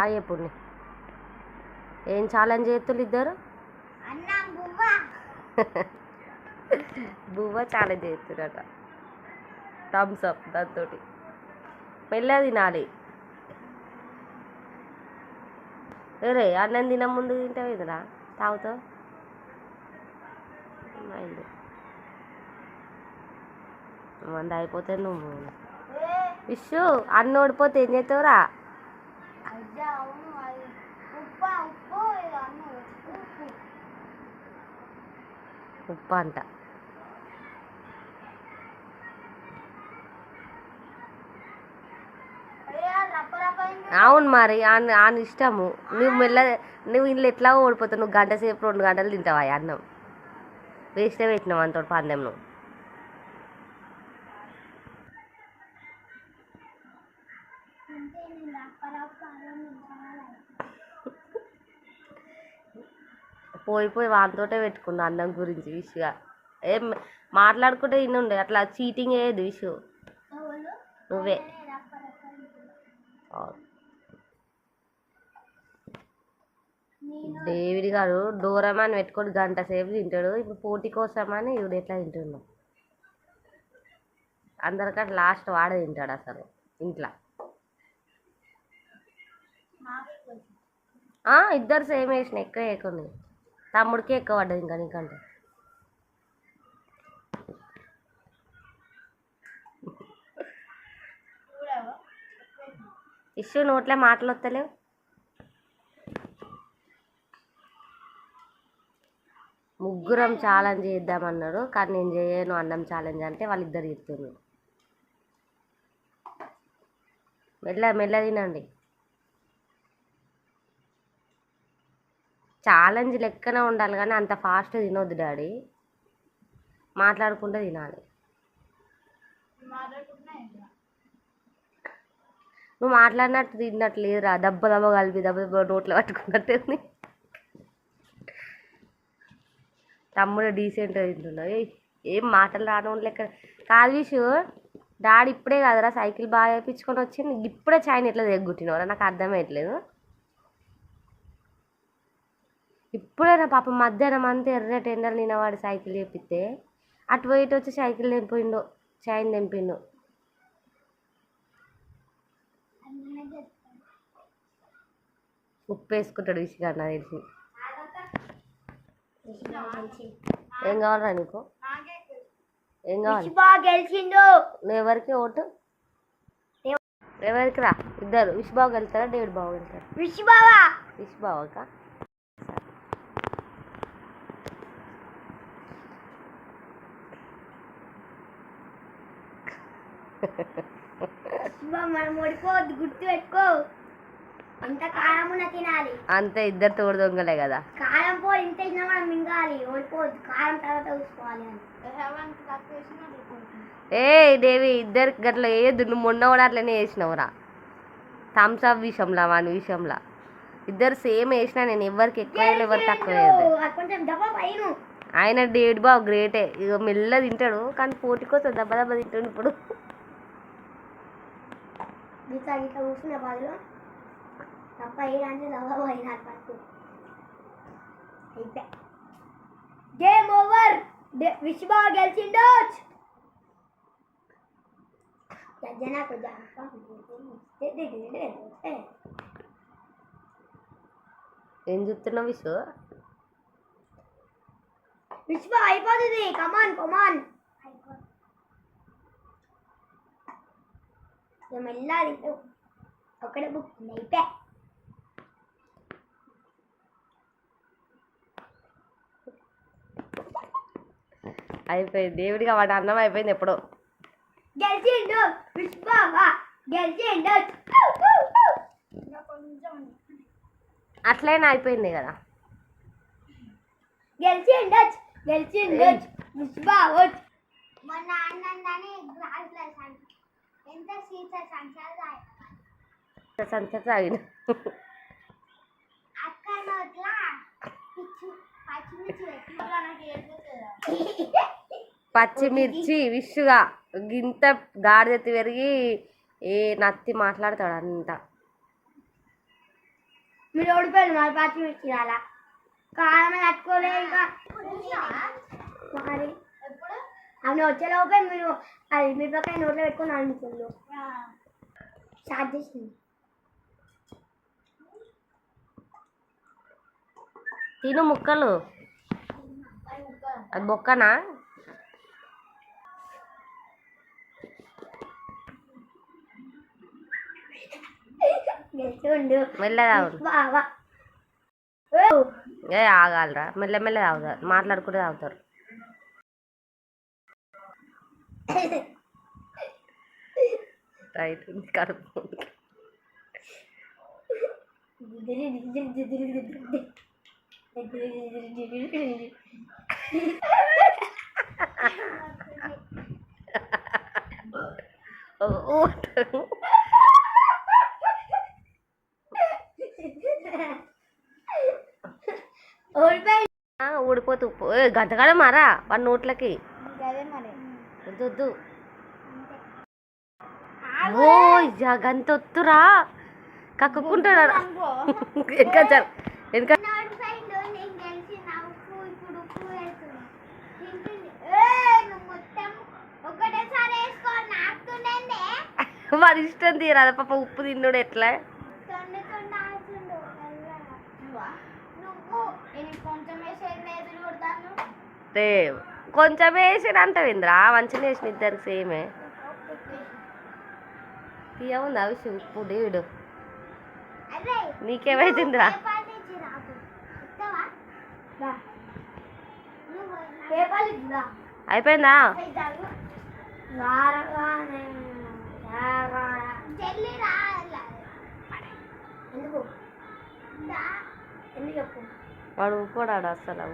ఆ ఎప్పుడు ఏం ఛాలెంజ్ చేస్తులు ఇద్దరు? బువ్వ. ఛాలెంజ్ చేస్తురట థమ్స్ అప్ దాంతో మెల్ల తినాలి. వేరే అన్నం తిన ముందు తింటావు ఇదిరా తాగుతావు? మంది అయిపోతే నువ్వు. విషు అన్న ఓడిపోతే ఏం చేస్తావురా అజ్జా అవును అది ఉప్ప ఉప్పు ఇది అన్నం ఉప్పు ఉప్పు అంట. అవును మరి ఆయన ఆయన ఇష్టము. నువ్వు మెల్ల నువ్వు ఇంట్లో ఎట్లా ఓడిపోతావు నువ్వు గంట సేపు రెండు గంటలు తింటావా అన్నం? వేస్టే పెట్టినావు అంత పందెం నువ్వు పోయి పోయి వానితోటే పెట్టుకున్నా అన్నం గురించి విషయ ఏం మాట్లాడుకుంటే ఇన్నుండే అట్లా చీటింగ్ అయ్యేది విషు? నువ్వే. తింటున్నా. డేవిడ్ గారు డోరమాన్ పెట్టుకొని గంట సేపు తింటాడు. ఇప్పుడు పోటీ కోసమని ఇవిడు ఎట్లా తింటున్నావు అందరికంటే లాస్ట్ వాడే తింటాడు అసలు ఇంట్లో. ఇద్దరు సేమ్ వేసిన ఎక్కువ వేయకుండా తమ్ముడికే ఎక్కువ పడ్డది ఇంకా నీకంటే. ఇష్యూ నోట్లే మాటలు వస్తలేవు. ముగ్గురం ఛాలెంజ్ చేద్దామన్నారు కానీ నేను చేయను అన్నం ఛాలెంజ్ అంటే వాళ్ళిద్దరు చెప్తున్నారు. మెల్ల మెల్ల తినండి. ఛాలెంజ్ లెక్కనే ఉండాలి కానీ అంత ఫాస్ట్ తినొద్దు డాడీ. మాట్లాడుకుంటూ తినాలి. నువ్వు మాట్లాడినట్టు తిన్నట్టు లేదురా. దెబ్బ దెబ్బ కలిపి దెబ్బ దెబ్బ నోట్లో పట్టుకున్నట్టు తమ్ముడు డీసెంట్గా తింటున్నావు ఏం మాటలు రాను లెక్క. కాదు విషు డాడీ ఇప్పుడే కదరా సైకిల్ బాగా వేయించుకొని వచ్చింది. ఇప్పుడే చైన్ ఎట్లా తెగొట్టినవరా? నాకు అర్థమయ్యట్లేదు ఇప్పుడే నా పాప మధ్యాహ్నం అంతా ఎర్ర టెండర్ నిన్నవాడు సైకిల్ చేపిస్తే అటు పోయి ఇటు వచ్చి సైకిల్ తెంపిండు చైన్ తెంపిండు. ఉప్పు వేసుకుంటాడు విసిగా నాకు తెలిసి. ఏం కావాలరా నీకు. ఏం కావాలి? నువ్వు ఎవరికి ఓటు? ఎవరికి? రా? ఇద్దరు. విష్ బాబు వెళ్తారా డేవిడ్ బాబు వెళ్తారా విష్ బావా విష్ మనం ఓడిపోవద్దు గుర్తు పెట్టుకో ఎంత కారం ఉన్న తినాలి. అంతే ఇద్దరు తోడు దొంగలే కదా. కారం పోయి ఇంత ఇచ్చినా మనం మింగాలి. ఓడిపోవద్దు కారం తర్వాత చూసుకోవాలి ఏ దేవి ఇద్దరు గట్ల వేయద్దు నువ్వు మొన్న కూడా అట్లనే వేసినావురా థమ్స్ అప్ విషయంలో వాని విషయంలో ఇద్దరు సేమ్ వేసినా నేను ఎవరికి ఎక్కువ ఎవరు తక్కువ ఆయన డేవిడ్ బాబు గ్రేటే. ఇక మెల్ల తింటాడు కానీ పోటీ కోసం దెబ్బ దెబ్బ తింటాడు ఇప్పుడు. గిట్లా గిట్లా కూర్చునే బదులు తప్ప అంటే దెబ్బ పైన పట్టు. అయిపోయి. గేమ్ ఓవర్ విష్ బాగా గెలిచిండు. జనాకు ఏం చూస్తున్నావు విషు? విశ్వ అయిపోతుంది. కమాన్ కమాన్ వెళ్ళాలి ఒకటే బుక్ అయిపోయా అయిపోయింది. దేవుడిగా వాడి అన్నం అయిపోయింది ఎప్పుడో. గెలిచిండు విశ్వ గెలిచిండు కొంచెం అట్లయినా అయిపోయింది కదా. గెలిచిండు గెలిచిండు విశ్వ మొన్న అన్నందని గ్లాస్ ఎంత నోట్ల పిచ్చి పచ్చిమిర్చి పచ్చిమిర్చి విష్గా. గింత గాడిదెత్తి పెరిగి ఏ నత్తి మాట్లాడతాడు అంత. మీరు ఓడిపోయారు మరి పచ్చిమిర్చి అలా కారం కట్టుకోలే ఇంకా. మరి అవును వచ్చేలోపే మీరు అది మీ పక్కన నోట్లో పెట్టుకొని అనుకుంటు స్టార్ట్ చేసింది తిను ముక్కలు. అది బొక్కనా? మెల్లగా ఏ ఆగాలరా. మెల్ల మెల్ల తాగుతారు మాట్లాడుకుంటే తాగుతారు. రైట్ కడుపు ఓ, ఓ అంటారు. ఓడిపోయి ఆ, ఊడిపోతూ పో- ఏ, గంటగానే మారా వాడి నోట్లకి అదే మరి వద్దు ఓ ఇయ్య, గంత వత్తురా కక్కుకుంటాడు వేసుకో నాకుతుండే వాడి ఇష్టం తీరాదా పాప ఉప్పు తిన్నుడు ఎట్లా? తొండ కొంచెం వేసేది లేదు కొడతాను రే. కొంచెం వేసిన అంటావింద్రా మంచిగా వేసిన ఇద్దరికి సేమే తీయముంది అవి ఉప్పు దేవుడు అదే నీకేమైతుందిరా అయిపోయిందా వాడు ఊరుకోడాడు అసలు